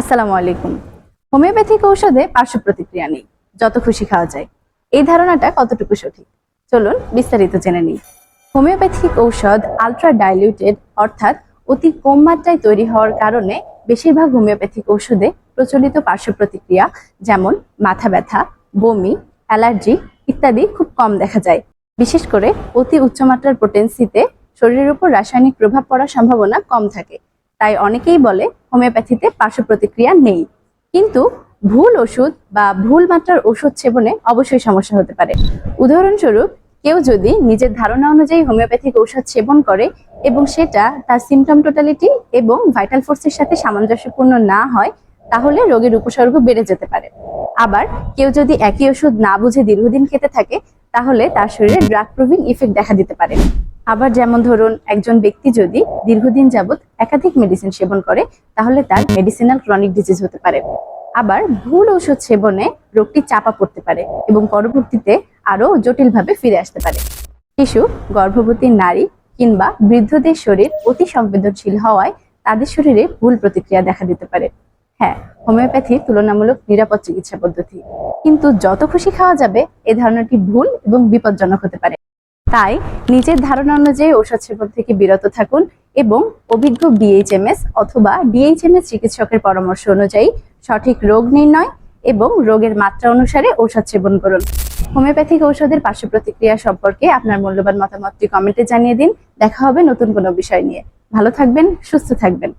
আসসালামু আলাইকুম। হোমিওপ্যাথিক ঔষধে পার্শ্ব প্রতিক্রিয়া নেই, যত খুশি খাওয়া যায়। এই ধারণাটা কতটুকু সঠিক? চলুন বিস্তারিত জেনে নিই। হোমিওপ্যাথিক ঔষধ আলট্রা ডাইলিউটেড অর্থাৎ অতি কম মাত্রায় তৈরি হওয়ার কারণে বেশিরভাগ হোমিওপ্যাথিক ঔষধে প্রচলিত পার্শ্ব প্রতিক্রিয়া যেমন মাথা ব্যথা, বমি, অ্যালার্জি ইত্যাদি খুব কম দেখা যায়। বিশেষ করে অতি উচ্চমাত্রার পোটেন্সিতে শরীরের উপর রাসায়নিক প্রভাব পড়ার সম্ভাবনা কম থাকে। তাই অনেকেই বলে হোমিওপ্যাথিতে পার্শ্ব প্রতিক্রিয়া নেই। কিন্তু ভুল ওষুধ বা ভুল মাত্রার ওষুধ সেবনে অবশ্যই সমস্যা হতে পারে। উদাহরণস্বরূপ, কেউ যদি নিজের ধারণা অনুযায়ী হোমিওপ্যাথিক ঔষধ সেবন করে এবং সেটা তার সিমটম টোটালিটি এবং ভাইটাল ফোর্সের সাথে সামঞ্জস্যপূর্ণ না হয়, তাহলে রোগের উপসর্গ বেড়ে যেতে পারে। আবার কেউ যদি একই ওষুধ না বুঝে দীর্ঘদিন খেতে থাকে, তাহলে তার শরীরে ড্রাগ প্রুভিং ইফেক্ট দেখা দিতে পারে। আবার যেমন ধরুন, একজন ব্যক্তি যদি দীর্ঘদিন যাবৎ একাধিক মেডিসিন সেবন করে, তাহলে তার মেডিসিনাল ক্রনিক ডিজিজ হতে পারে। আবার ভুল ওষুধ সেবনে রোগটি চাপা পড়তে পারে এবং পরবর্তীতে আরও জটিলভাবে ফিরে আসতে পারে। শিশু, গর্ভবতী নারী কিংবা বৃদ্ধদের শরীর অতি সংবেদনশীল হওয়ায় তাদের শরীরে ভুল প্রতিক্রিয়া দেখা দিতে পারে। হ্যাঁ হোমিওপ্যাথি তুলনামূলক নিরাপদ চিকিৎসা পদ্ধতি। কিন্তু যত খুশি খাওয়া যাবে এই ধারণাটি ভুল এবং বিপজ্জনক হতে পারে। তাই নিজের ধারণা অনুযায়ী ঔষধ সেবন থেকে বিরত থাকুন এবং অভিজ্ঞ বিএইচএমএস অথবা ডিএইচএমএস চিকিৎসকের পরামর্শ অনুযায়ী সঠিক রোগ নির্ণয় এবং রোগের মাত্রা অনুসারে ঔষধ সেবন করুন। হোমিওপ্যাথিক ঔষধের পার্শ্ব প্রতিক্রিয়া সম্পর্কে আপনার মূল্যবান মতামতটি কমেন্টে জানিয়ে দিন। দেখা হবে নতুন কোনো বিষয় নিয়ে। ভালো থাকবেন, সুস্থ থাকবেন।